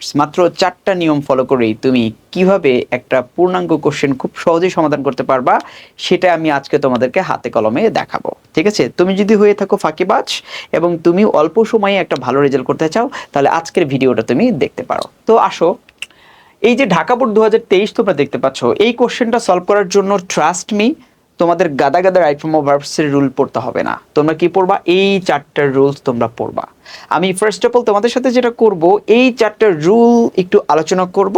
Verbs মাত্র চারটা নিয়ম ফলো করেই তুমি কীভাবে একটা পূর্ণাঙ্গ কোশ্চেন খুব সহজেই সমাধান করতে পারবা, সেটা আমি আজকে তোমাদেরকে হাতে কলমে দেখাবো। ঠিক আছে? তুমি যদি হয়ে থাকো ফাঁকিবাজ এবং তুমি অল্প সময়ে একটা ভালো রেজাল্ট করতে চাও, তাহলে আজকের ভিডিওটা তুমি দেখতে পারো। তো আসো। এই যে ঢাকা বোর্ড দু হাজার তেইশ তোমরা দেখতে পাচ্ছ, এই কোশ্চেনটা সলভ করার জন্য ট্রাস্ট মি তোমাদের গাদা গাদা রাইট ফর্ম ভার্বসের রুল পড়তে হবে না। তোমরা কি পড়বা? এই চারটার রুলস তোমরা পড়বা। আমি ফার্স্ট অফ অল তোমাদের সাথে যেটা করব, এই চারটার রুল একটু আলোচনা করব,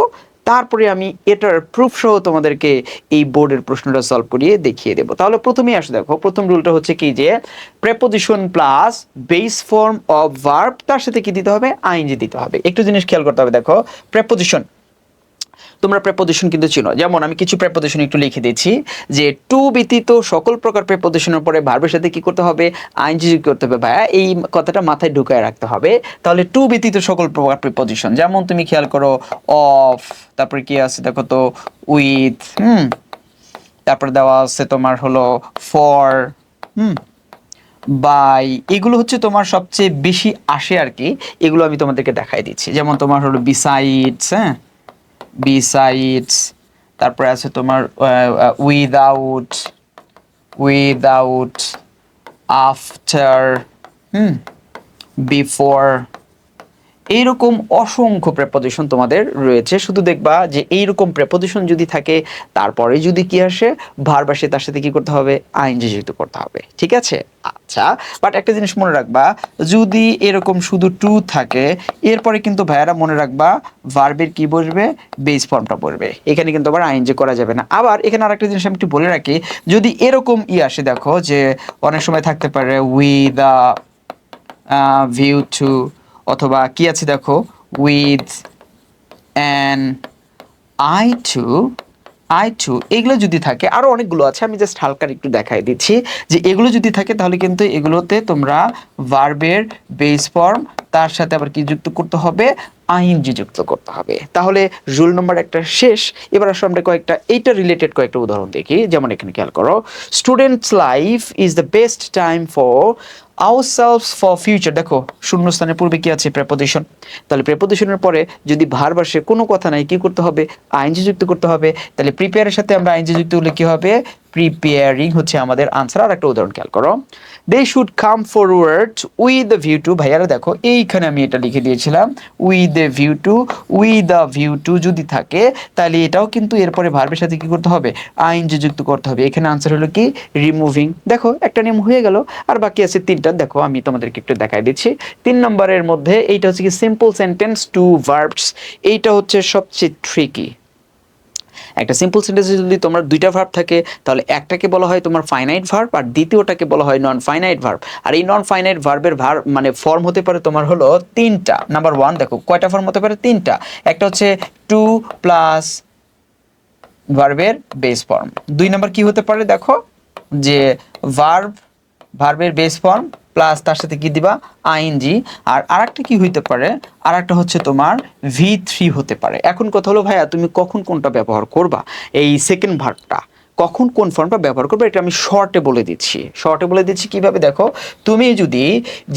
তারপরে আমি এটার প্রুফ সহ তোমাদেরকে এই বোর্ডের প্রশ্নটা সলভ করিয়ে দেখিয়ে দেবো। তাহলে প্রথমেই আসো দেখো, প্রথম রুলটা হচ্ছে কি যে preposition plus base form of verb তার সাথে কি দিতে হবে? আইনজি দিতে হবে। একটু জিনিস খেয়াল করতে হবে দেখো প্রেপোজিশন তোমরা প্রেপোজিশন কিন্তু চিনো। যেমন আমি কিছু প্রেপোজিশন একটু লিখে দিচ্ছি যে টু ব্যতীত সকল প্রকার প্রেপোজিশনের পরে ভার্বের সাথে কি করতে হবে? আইনজি যুক্ত করতে হবে। ভাইয়া, এই কথাটা মাথায় ঢুকায় রাখতে হবে। তাহলে টু ব্যতীত সকল প্রকার প্রেপোজিশন যেমন তুমি খেয়াল করো অফ তারপরে কি আছে? দেখো তো উইথ হুম, তারপর দেওয়া আছে তোমার হলো ফর হুম বাই এগুলো হচ্ছে তোমার সবচেয়ে বেশি আসে আর কি। এগুলো আমি তোমাদেরকে দেখাই দিচ্ছি। যেমন তোমার হলো বিসাইডস হ্যাঁ বিসাইডস তারপরে আছে তোমার without without after hmm before এইরকম অসংখ্য প্রেপোজিশন তোমাদের রয়েছে। শুধু দেখবা যে এইরকম প্রেপোজিশন যদি থাকে, তারপরে যদি কি আসে ভার্ব আসে, তার সাথে কি করতে হবে? আইনজি যুক্ত করতে হবে। ঠিক আছে? আচ্ছা বাট একটা জিনিস মনে রাখবা, যদি এরকম শুধু টু থাকে, এরপরে কিন্তু ভাইয়ারা মনে রাখবা ভার্বের কি বসবে? বেস ফর্মটা বসবে। এখানে কিন্তু আবার আইনজি করা যাবে না। আবার এখানে আরেকটা জিনিস আমি একটু বলে রাখি, যদি এরকম ই আসে দেখো যে অনেক সময় থাকতে পারে উই দা ভিউ টু অথবা কি আছে দেখো? With an eye to eye to এগুলো যদি থাকে আরও অনেকগুলো আছে, আমি জাস্ট হালকার একটু দেখাই দিচ্ছি যে এগুলো যদি থাকে, তাহলে কিন্তু এগুলোতে তোমরা ভার্বের বেস ফর্ম তার সাথে আবার কি যুক্ত করতে হবে? আইনজি যুক্ত করতে হবে। তাহলে রুল নম্বর একটা শেষ, এবার আসলে আমরা কয়েকটা, এইটা রিলেটেড কয়েকটা উদাহরণ দেখি। যেমন এখানে খেয়াল করো students life is the best time for ourselves for future দেখো, শূন্যস্থানের পূর্বে কি আছে? প্রেপোজিশন তাহলে প্রেপোজিশনের পরে যদি ভার বাসে কোনো কথা নাই, কি করতে হবে? আইনজি যুক্ত করতে হবে। তাহলে প্রিপেয়ারের সাথে আমরা আইনজি যুক্ত হলে কি হবে? প্রিপেয়ারিং হচ্ছে আমাদের আনসার আর একটা উদাহরণ খেয়াল করো। They should come forward with the view to ভাইয়ারা দেখো, এইখানে আমি এটা লিখে দিয়েছিলাম with the view to we the view to যদি থাকে, তাহলে এটাও কিন্তু এরপরে ভার্বের সাথে কি করতে হবে? আইনজি যুক্ত করতে হবে। এখানে আনসার হলো কি? রিমুভিং দেখো, একটা নিয়ম হয়ে গেল, আর বাকি আছে তিনটা। দেখো, আমি তোমাদেরকে একটু দেখাই দিচ্ছি। তিন নম্বরের মধ্যে এইটা হচ্ছে কি সিম্পল সেন্টেন্স টু ভার্বস এইটা হচ্ছে সবচেয়ে ট্রিকি একটা সিম্পল সেন্টেন্সে যদি তোমার দুইটা ভার্ব থাকে, তাহলে একটাকে বলা হয় তোমার ফাইনাইট ভার্ব আর দ্বিতীয়টাকে বলা হয় নন ফাইনাইট ভার্ব আর এই নন ফাইনাইট ভার্বের ভার মানে ফর্ম হতে পারে তোমার হলো তিনটা। নাম্বার ওয়ান দেখো, কয়টা ফর্ম হতে পারে? তিনটা। একটা হচ্ছে টু প্লাস ভার্বের বেস ফর্ম দুই নাম্বার কি হতে পারে? দেখো, যে ভার্ব ভার্বের বেস ফর্ম প্লাস তার সাথে কি দিবা? আইএনজি আর আরেকটা কি হইতে পারে? আরেকটা হচ্ছে তোমার ভি থ্রি হতে পারে। এখন কথা হলো, ভাইয়া, তুমি কখন কোনটা ব্যবহার করবা? এই সেকেন্ড ভার্বটা কখন কোন ফর্মটা ব্যবহার করবে, এটা আমি শর্টে বলে দিচ্ছি। শর্টে বলে দিচ্ছি কীভাবে? দেখো, তুমি যদি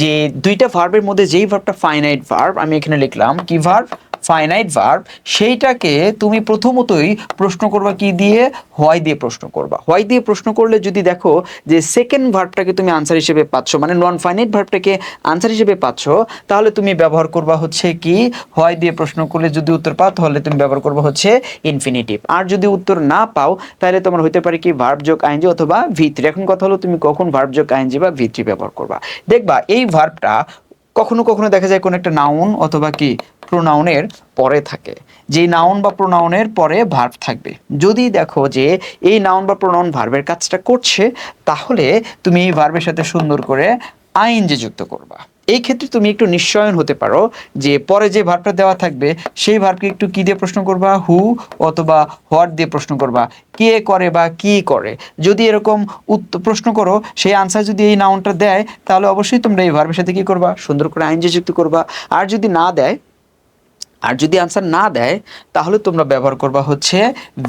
যে দুইটা ভার্বের মধ্যে যেই ভার্বটা ফাইনাইট ভার্ব আমি এখানে লিখলাম কি ভার্ব ফাইনাইট ভার্ব সেইটাকে তুমি প্রথমতই প্রশ্ন করবা কি দিয়ে? হোয়াই দিয়ে প্রশ্ন করবা। হোয়াই দিয়ে প্রশ্ন করলে যদি দেখো যে সেকেন্ড ভার্বটাকে তুমি আনসার হিসেবে পাচ্ছ মানে নন ফাইনাইট ভার্বটাকে আনসার হিসেবে পাচ্ছ, তাহলে তুমি ব্যবহার করবা হচ্ছে কি? হোয়াই দিয়ে প্রশ্ন করলে যদি উত্তর পাও, তাহলে তুমি ব্যবহার করবা হচ্ছে ইনফিনিটিভ আর যদি উত্তর না পাও, তাহলে তোমার হতে পারে কি ভার্ব যোগ আইনজি অথবা ভিত্রি এখন কথা হলো তুমি কখন ভার্ব যোগ আইনজি বা ভিত্রি ব্যবহার করবা। দেখবা এই ভার্বটা কখনো কখনো দেখা যায় কোনো একটা নাউন অথবা কি প্রোনাউনের পরে থাকে। যে নাউন বা প্রোনাউনের পরে ভার্ব থাকবে। যদি দেখো যে এই নাউন বা প্রোনাউন ভার্বের কাজটা করছে, তাহলে তুমি এই ভার্বের সাথে সুন্দর করে আইনজি যুক্ত করবা। এই ক্ষেত্রে তুমি একটু নিশ্চয়ন হতে পারো যে পরে যে ভার্বটা দেওয়া থাকবে, সেই ভার্বকে একটু কি দিয়ে প্রশ্ন করবা? হু অথবা হোয়াট দিয়ে প্রশ্ন করবা? কে করে বা কি করে? যদি এরকম উত্তর প্রশ্ন করো, সেই আনসার যদি এই নাউনটা দেয়, তাহলে অবশ্যই তোমরা এই ভার্বের সাথে কি করবা? সুন্দর করে আইনজি যুক্ত করবা। আর যদি না দেয় আর যদি আনসার না দেয়, তাহলে তোমরা ব্যবহার করবা হচ্ছে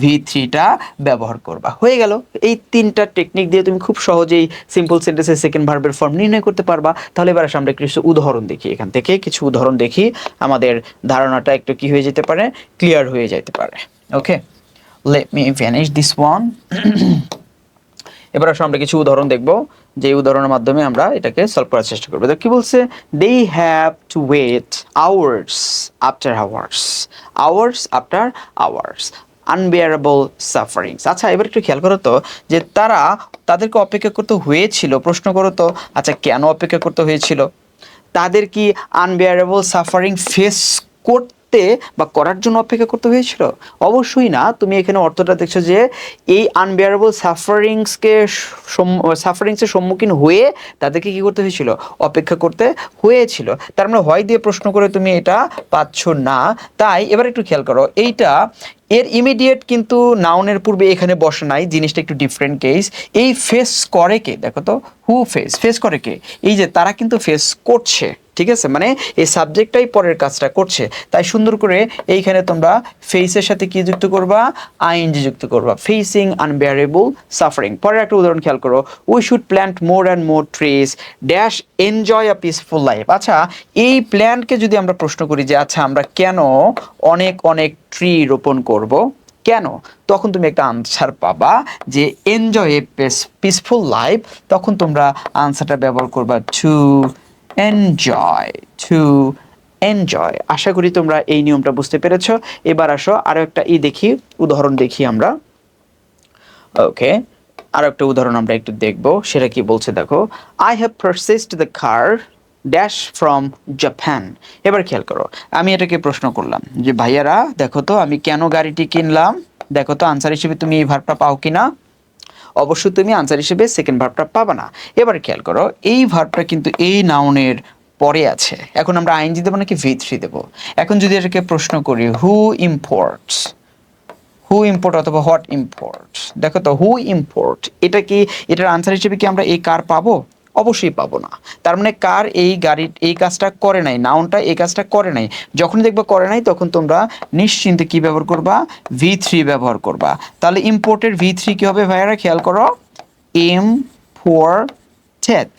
ভি থ্রিটা ব্যবহার করবা। হয়ে গেল। এই তিনটা টেকনিক দিয়ে তুমি খুব সহজেই সিম্পল সেন্টেন্সের সেকেন্ড ভার্বের ফর্ম নির্ণয় করতে পারবা। তাহলে এবার আমরা কিছু উদাহরণ দেখি এখান থেকে। কিছু উদাহরণ দেখি। আমাদের ধারণাটা একটু কি হয়ে যেতে পারে? ক্লিয়ার হয়ে যেতে পারে। Okay let me finish this one এবার আসলে আমরা কিছু উদাহরণ দেখব যে উদাহরণের মাধ্যমে আমরা এটাকে সলভ করার চেষ্টা করব। তো কি বলছে? They have to wait hours after hours hours after hours unbearable sufferings আচ্ছা এবার একটু খেয়াল করো তো, যে তারা তাদেরকে অপেক্ষা করতে হয়েছিল, প্রশ্ন করো তো আচ্ছা কেন অপেক্ষা করতে হয়েছিল? তাদের কি আনবিয়ারেবল সাফারিং ফেস করতে বা করার জন্য অপেক্ষা করতে হয়েছিল? অবশ্যই না। তুমি এখানে অর্থটা দেখছ যে এই আনবিয়ারেবল সাফারিংসকে সাফারিংসের সম্মুখীন হয়ে তাদেরকে কি করতে হয়েছিল? অপেক্ষা করতে হয়েছিল। তার মানে হয় দিয়ে প্রশ্ন করে তুমি এটা পাচ্ছ না। তাই এবার একটু খেয়াল করো, এইটা এর ইমিডিয়েট কিন্তু নাউনের পূর্বে এখানে বসে নাই। জিনিসটা একটু ডিফারেন্ট কেস এই ফেস করে কে? দেখো তো হু ফেস ফেস করে কে? এই যে তারা কিন্তু ফেস করছে। ঠিক আছে? মানে এই সাবজেক্টটাই পরের কাজটা করছে। তাই সুন্দর করে এইখানে তোমরা ফেসের সাথে কি যুক্ত করবা? আইএনজি যুক্ত করবা। ফেসিং আনবেয়ারেবল সাফারিং পরের একটা উদাহরণ খেয়াল করো। We should plant more and more trees dash enjoy a peaceful life আচ্ছা এই প্ল্যান্টকে যদি আমরা প্রশ্ন করি যে আচ্ছা আমরা কেন অনেক অনেক ট্রি রোপণ করব? কেন? তখন তুমি একটা আনসার পাবা যে এনজয় এ পিসফুল লাইফ তখন তোমরা আনসারটা ব্যবহার করবা টু এনজয় টু এনজয় আশা করি তোমরা এই নিয়মটা বুঝতে পেরেছ। এবার আসো, আরও একটা ই দেখি, উদাহরণ দেখি আমরা। ওকে আরও একটা উদাহরণ আমরা একটু দেখব, সেটা কি বলছে দেখো I have purchased the car dash from Japan এবার খেয়াল করো, আমি এটাকে প্রশ্ন করলাম যে, ভাইয়ারা, দেখো তো, আমি কেন গাড়িটি কিনলাম? দেখো তো আনসার হিসেবে তুমি এই ভার্বটা পাও কিনা? অবশ্যই তুমি আনসার হিসেবে সেকেন্ড ভার্বটা পাবে না। এবার খেয়াল করো, এই ভার্বটা কিন্তু এই নাউনের পরে আছে। এখন আমরা আইনজি দেবো নাকি ভি থ্রি দেবো? এখন যদি এটাকে প্রশ্ন করি হু ইম্পোর্টস হু ইম্পোর্ট অথবা হোয়াট ইম্পোর্ট দেখো তো হু ইম্পোর্ট এটা কি, এটার আনসার হিসেবে কি আমরা এই কার পাবো? অবশ্যই পাবো না। তার মানে কার এই গাড়ির এই কাজটা করে নাই, নাউনটা এই কাজটা করে নাই যখন দেখবে করে নাই, তখন তোমরা নিশ্চিন্তে কি ব্যবহার করবা? ভি থ্রি ব্যবহার করবা। তাহলে ইম্পোর্টের ভি থ্রি কী হবে ভাইয়ারা, খেয়াল করো? এম ফোর টেট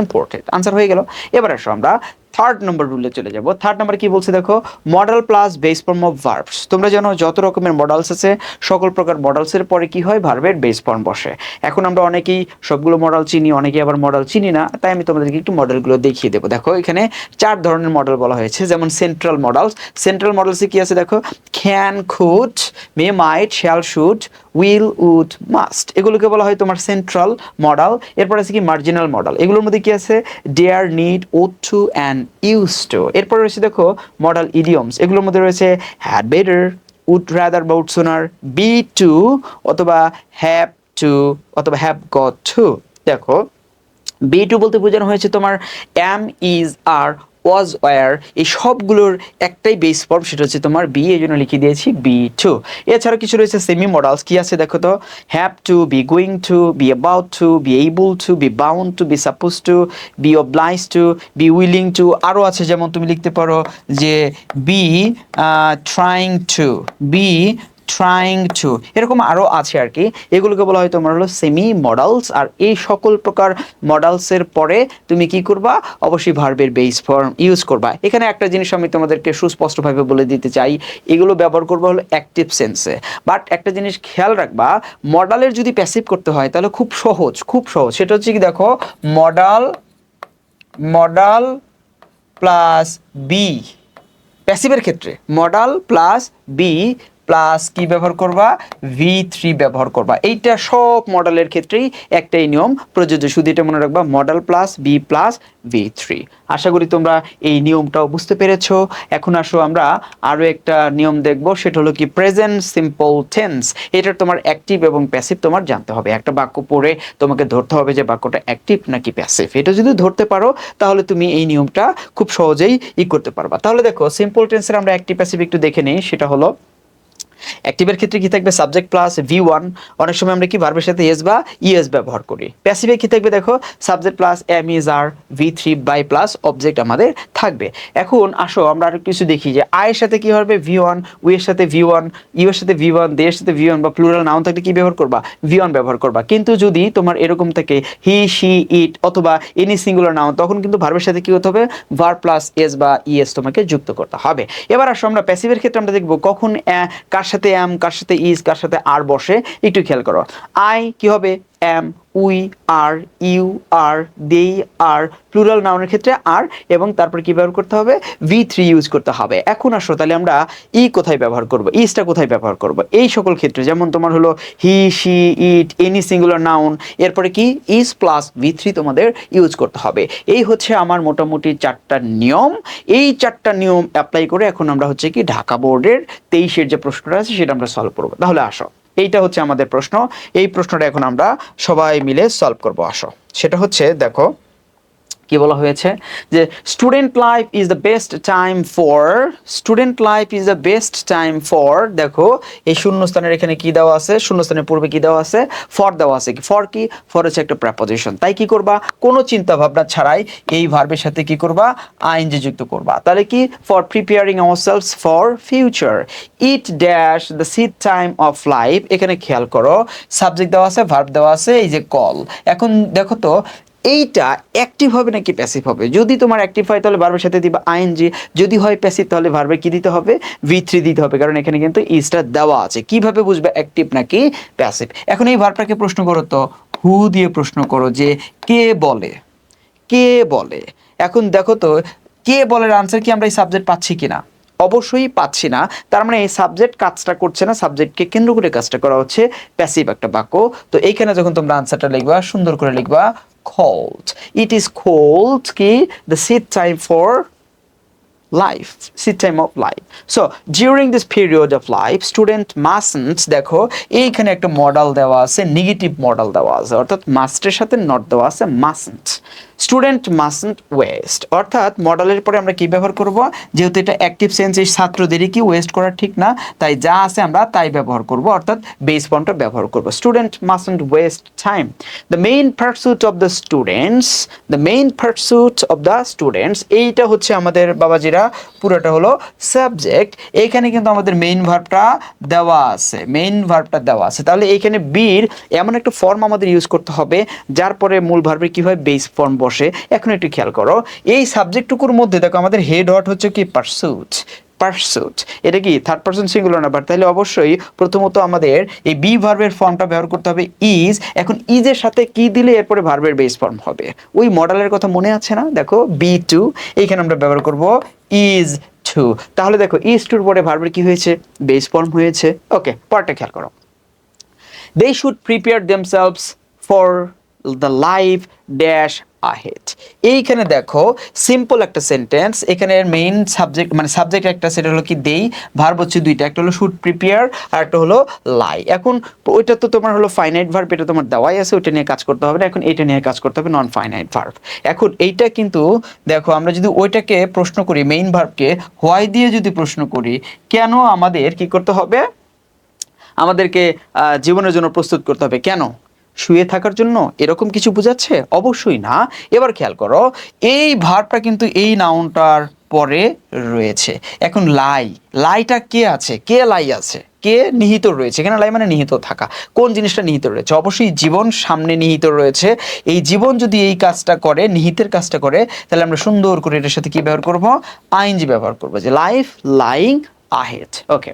ইম্পোর্টেড আনসার হয়ে গেল। এবার আসো আমরা থার্ড নম্বর রুলে চলে যাব। থার্ড নাম্বার কি বলছে দেখো? Modal plus base form of verbs তোমরা জানো যত রকমের মডেলস আছে, সকল প্রকার মডেলসের পরে কি হয়? ভার্বের বেস ফর্ম বসে। এখন আমরা অনেকেই সবগুলো মডেল চিনি, অনেকেই আবার মডেল চিনি না, তাই আমি তোমাদেরকে একটু মডেলগুলো দেখিয়ে দেবো। দেখো, এখানে চার ধরনের মডেল বলা হয়েছে, যেমন সেন্ট্রাল মডেলস সেন্ট্রাল মডেলসে কি আছে দেখো? Can could may might shall should will would must এগুলোকে বলা হয় তোমার সেন্ট্রাল মডেল এরপর আছে কি? মার্জিনাল মডেল এগুলোর মধ্যে কি আছে? Dare need ought to and use to এরপর রয়েছে দেখো মডেল ইডিয়মস এগুলোর মধ্যে রয়েছে had better would rather bout sooner be to অথবা হ্যাভ টু অথবা হ্যাভ গট টু দেখো বি টু বলতে বোঝানো হয়েছে তোমার am is are was were এই সবগুলোর একটাই বেস ফর্ম সেটা হচ্ছে তোমার বি এই জন্য লিখে দিয়েছি বি টু এছাড়া কিছু রয়েছে সেমি মডেলস কি আছে দেখো তো? Have to be going to be about to be able to be bound to be supposed to be obliged to be willing to আরও আছে যেমন তুমি লিখতে পারো যে be trying to be trying to এরকম আরও আছে আর কি এগুলোকে বলা হয় তোমার হলো সেমি মডেলস আর এই সকল প্রকার মডেলসের পরে তুমি কি করবা? অবশ্যই ভার্বের বেস ফর্ম ইউজ করবা। এখানে একটা জিনিস আমি তোমাদেরকে সুস্পষ্টভাবে বলে দিতে চাই, এগুলো ব্যবহার করবা হলো অ্যাক্টিভ সেন্সে বাট একটা জিনিস খেয়াল রাখবা মডেলের যদি প্যাসিভ করতে হয়, তাহলে খুব সহজ খুব সহজ। সেটা হচ্ছে কি দেখো মডাল মডাল প্লাস বি প্যাসিভের ক্ষেত্রে মডাল প্লাস বি প্লাস কি ব্যবহার করবা? ভি থ্রি ব্যবহার করবা। এইটা সব মডেলের ক্ষেত্রেই একটাই নিয়ম। প্রযোজ্য। শুধু এটা মনে রাখবা modal plus be plus V three আশা করি তোমরা এই নিয়মটাও বুঝতে পেরেছ। এখন আসো আমরা আরও একটা নিয়ম দেখব। সেটা হলো কি প্রেজেন্ট সিম্পল টেন্স এটার তোমার অ্যাক্টিভ এবং প্যাসিভ তোমার জানতে হবে। একটা বাক্য পড়ে তোমাকে ধরতে হবে যে বাক্যটা অ্যাক্টিভ নাকি প্যাসিভ এটা যদি ধরতে পারো, তাহলে তুমি এই নিয়মটা খুব সহজেই ই করতে পারবা। তাহলে দেখো সিম্পল টেন্সের আমরা অ্যাক্টিভ প্যাসিভ একটু দেখে নিই। সেটা হলো অ্যাক্টিভের ক্ষেত্রে কি থাকবে? সাবজেক্ট প্লাস ভি ওয়ান অনেক সময় আমরা কি ভার্বের সাথে এস বা ইএস ব্যবহার করি। প্যাসিভে কি থাকবে দেখো? Subject plus am is are V three by plus object আমাদের থাকবে। এখন আসো আমরা আরও কিছু দেখি যে আয়ের সাথে কি হবে? ভি ওয়ান উই এর সাথে ভি ওয়ান ইউ এর সাথে ভি ওয়ান দের সাথে ভি ওয়ান বা প্লুরাল নাউন থাকলে কি ব্যবহার করবা? ভি ওয়ান ব্যবহার করবা। কিন্তু যদি তোমার এরকম থাকে হি শি ইট অথবা এনি সিঙ্গুলার নাউন তখন কিন্তু ভার্বের সাথে কি হতে হবে? ভার প্লাস এস বা ইএস তোমাকে যুক্ত করতে হবে। এবার আসো আমরা প্যাসিভের ক্ষেত্রে আমরা দেখব কখন আহ, কার সাথে এম কার সাথে ইজ কার সাথে আর বসে, একটু খেয়াল করো। আই কি হবে? Am we are you are they are plural নাউনের ক্ষেত্রে আর এবং তারপর কি ব্যবহার করতে হবে? ভি থ্রি ইউজ করতে হবে। এখন আসো, তাহলে আমরা ই কোথায় ব্যবহার করব? ইজটা কোথায় ব্যবহার করব? এই সকল ক্ষেত্রে, যেমন তোমার হলো he she it any singular noun এরপরে কি? ইজ প্লাস ভি থ্রি তোমাদের ইউজ করতে হবে। এই হচ্ছে আমার মোটামুটি চারটা নিয়ম। এই চারটা নিয়ম অ্যাপ্লাই করে এখন আমরা হচ্ছে কি ঢাকা বোর্ডের তেইশের যে প্রশ্নটা আছে, সেটা আমরা সলভ করব। তাহলে আসো। এইটা হচ্ছে আমাদের প্রশ্ন। এই প্রশ্নটা এখন আমরা সবাই মিলে সলভ করব। আসো। সেটা হচ্ছে, দেখো কি বলা হয়েছে? যে student life is the best time for student life is the best time for দেখো, এই শূন্যস্থানের এখানে কি দেওয়া আছে? শূন্যস্থানের পূর্বে কি দেওয়া আছে? ফর দেওয়া আছে কি? ফর কি? ফর হচ্ছে একটা প্রেপোজিশন তাই কি করবা? কোনো চিন্তা ভাবনা ছাড়াই এই ভার্বের সাথে কি করবা? আইনজি যুক্ত করবা। তাহলে কি? For preparing ourselves for future it dash the sit time of life এখানে খেয়াল করো। সাবজেক্ট দেওয়া আছে ভার্ব দেওয়া আছে, এই যে কল এখন দেখো তো এইটা অ্যাক্টিভ হবে নাকি প্যাসিভ হবে? যদি তোমার অ্যাক্টিভ হয়, তাহলে ভার্বের সাথে দিবা আইএনজি যদি হয় প্যাসিভ তাহলে ভার্বে কি দিতে হবে? ভি থ্রি দিতে হবে, কারণ এখানে কিন্তু ইসটা দেওয়া আছে। কীভাবে বুঝবে অ্যাক্টিভ নাকি প্যাসিভ এখন এই ভার্বটাকে প্রশ্ন করো তো। হু দিয়ে প্রশ্ন করো যে কে বলে? কে বলে? এখন দেখো তো, কে বলের আনসার কি আমরা এই সাবজেক্ট পাচ্ছি কিনা? অবশ্যই পাচ্ছি না। তার মানে এই সাবজেক্ট কাজটা করছে না। সাবজেক্টকে কেন্দ্র করে কাজটা করা হচ্ছে প্যাসিভ একটা বাক্য। তো এইখানে যখন তোমরা আনসারটা লিখবা, সুন্দর করে লিখবা cold. It is cold কি the seed time for life time of life. So, during this period of life, student mustn't দেখো, এইখানে একটা মডেল দেওয়া আছে নেগেটিভ মডেল দেওয়া আছে। অর্থাৎ মাস্টের সাথে নট দেওয়া আছে মাসন্ট স্টুডেন্ট মাসন্ট ওয়েস্ট অর্থাৎ মডেলের পরে আমরা কি ব্যবহার করব? যেহেতু এটা অ্যাক্টিভ সেন্স এই ছাত্রদেরই কি ওয়েস্ট করা ঠিক না, তাই যা আছে আমরা তাই ব্যবহার করব। অর্থাৎ বেস ফর্মটা ব্যবহার করব। Student mustn't waste time the main pursuit of the students the main pursuit of the students এইটা হচ্ছে আমাদের বাবাজিরা পুরোটা হলো সাবজেক্ট এখানে কিন্তু আমাদের মেইন ভার্বটা দেওয়া আছে মেইন ভার্বটা দেওয়া আছে। তাহলে এখানে বীর এমন একটা ফর্ম আমাদের ইউজ করতে হবে, যার পরে মূল ভার্বের হয় বেস ফর্ম বসে। এখন একটু খেয়াল করো, এই সাবজেক্টটুকুর মধ্যে দেখো আমাদের হেড হট হচ্ছে কি? পার্সুট পার্সুট এটা কি থার্ড পার্সন সিঙ্গুলার নাম্বার তাহলে অবশ্যই প্রথমত আমাদের এই বি ভার্বের ফর্মটা ব্যবহার করতে হবে ইজ এখন ইজের সাথে কি দিলে এরপরে ভার্বের বেস ফর্ম হবে? ওই মডেলের কথা মনে আছে না? দেখো বি টু এইখানে আমরা ব্যবহার করব ইজ টু তাহলে দেখো ইজ টুর পরে ভার্বের কি হয়েছে? বেস ফর্ম হয়েছে। ওকে পরটা খেয়াল করো। They should prepare themselves for the life dash ahead এইখানে দেখো সিম্পল একটা সেন্টেন্স এখানে মেইন সাবজেক্ট মানে সাবজেক্ট একটা, সেটা হলো কি দেই ভার্ব হচ্ছে দুইটা, একটা হলো শুড প্রিপেয়ার আর একটা হলো লাই এখন ওইটা তো তোমার হলো ফাইনাইট ভার্ব এটা তোমার দেওয়াই আছে, ওইটা নিয়ে কাজ করতে হবে না, এখন এটা নিয়ে কাজ করতে হবে নন ফাইনাইট ভার্ব এখন এইটা কিন্তু, দেখো, আমরা যদি ওইটাকে প্রশ্ন করি মেইন ভার্বকে হোয়াই দিয়ে যদি প্রশ্ন করি, কেন আমাদের কি করতে হবে? আমাদেরকে জীবনের জন্য প্রস্তুত করতে হবে। কেন? শুয়ে থাকার জন্য এরকম কিছু বোঝাচ্ছে? অবশ্যই না। এবার খেয়াল করো, এই ভার্বটা কিন্তু এই নাউনটার পরে রয়েছে। এখন লাই, লাইটা কে আছে? কে লাই আছে? কে নিহিত রয়েছে? এখানে লাই মানে নিহিত থাকা। কোন জিনিসটা নিহিত রয়েছে? অবশ্যই জীবন সামনে নিহিত রয়েছে। এই জীবন যদি এই কাজটা করে, নিহিতের কাজটা করে, তাহলে আমরা সুন্দর করে এটার সাথে কি ব্যবহার করব? আইনজি ব্যবহার করব। যে life, lying ahead okay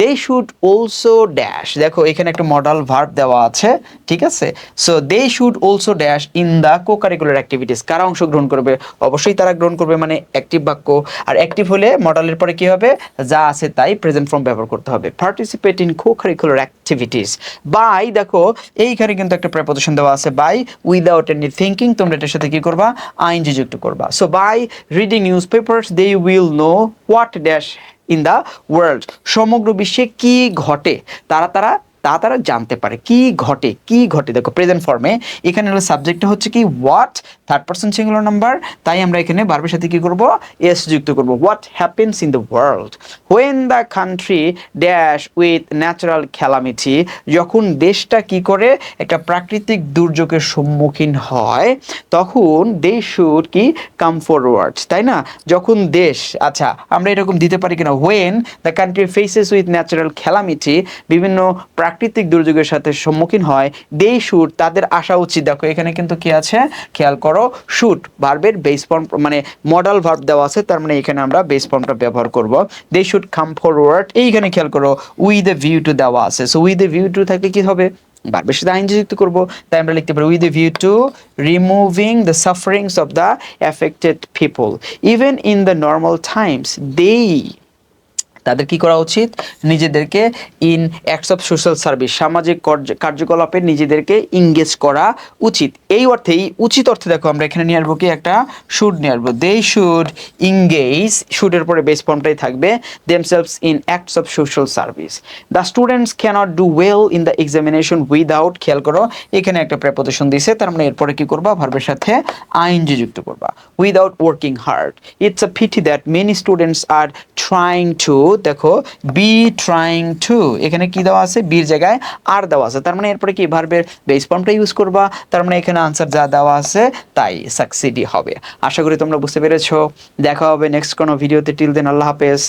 they should also dash দেখো, এখানে একটা মডাল ভার্ব দেওয়া আছে, ঠিক আছে? So they should also dash in the co curricular activities কারা অংশগ্রহণ করবে? অবশ্যই তারা গ্রহণ করবে মানে অ্যাক্টিভ বাক্য। আর অ্যাক্টিভ হলে মডেলের পরে কি হবে? যা আছে তাই প্রেজেন্ট ফর্ম ব্যবহার করতে হবে। Participate in co curricular activities by দেখো, এইখানে কিন্তু একটা প্রেপোজিশন দেওয়া আছে। বাই উইদাউট এনি থিঙ্কিং তোমরা এটার সাথে কি করবা? আইনজি যুক্ত করবা। So by reading newspapers they will know what dash in the world. সমগ্র বিশ্বে কি ঘটে? তারা তারা তা তারা জানতে পারে। কি ঘটে? কি ঘটে? দেখো প্রেজেন্ট ফর্মে এখানে হলো সাবজেক্টটা হচ্ছে কি what third person singular number তাই আমরা এখানে ভার্বের সাথে কি করব? এস যুক্ত করব। What happens in the world when the country dash with natural calamity যখন দেশটা কি করে? একটা প্রাকৃতিক দুর্যোগের সম্মুখীন হয়, তখন দে শুড কি? কাম ফরওয়ার্ড তাই না? যখন দেশ আচ্ছা আমরা এরকম দিতে পারি কিনা? When the country faces with natural calamity বিভিন্ন প্রাকৃতিক দুর্যোগের সাথে সম্মুখীন হয় দে শুড তাদের আসা উচিত। দেখো, এখানে কিন্তু কি আছে? খেয়াল করো, শুট, ভার্বের বেস ফর্ম মানে মডেল ভার্ব দেওয়া আছে, তার মানে এখানে আমরা বেস ফর্মটা ব্যবহার করব। দে শুড কাম ফরওয়ার্ড এইখানে খেয়াল করো উইথ এ ভিউ টু দেওয়া আছে। So with a view to থাকলে কি হবে? ভার্বের সাথে আইনজি যুক্ত করব, তাই আমরা লিখতে পারি with view to removing the sufferings of the affected people even in the normal times দেই তাদের কি করা উচিত? নিজেদেরকে in acts of social service সামাজিক কার্যকলাপে নিজেদেরকে ইংগেজ করা উচিত। এই অর্থেই উচিত অর্থে দেখো, আমরা এখানে নিয়ে আসব কি? একটা শুড নিয়ে আসব। দে শুড ইংগেজ শুডের পরে বেস ফর্মটাই থাকবে themselves in acts of social service the students cannot do well in the examination without খেয়াল করো, এখানে একটা প্রেপোজিশন দিছে, তার মানে এরপরে কি করবা? ভার্বের সাথে আইনজি যুক্ত করবা। Without working hard it's a pity that many students are trying to দেখো বি ট্রাইং টু এখানে কি দেওয়া আছে? বির জায়গায় আর দেওয়া আছে। তার মানে এরপরে কি? ভার্বের বেস ফর্মটা ইউজ করবা। তার মানে এখানে আনসার যা দেওয়া আছে, তাই সাকসিডি হবে। আশা করি তোমরা বুঝতে পেরেছ। দেখা হবে নেক্সট কোনো ভিডিওতে টিল দেন আল্লাহ হাফেজ।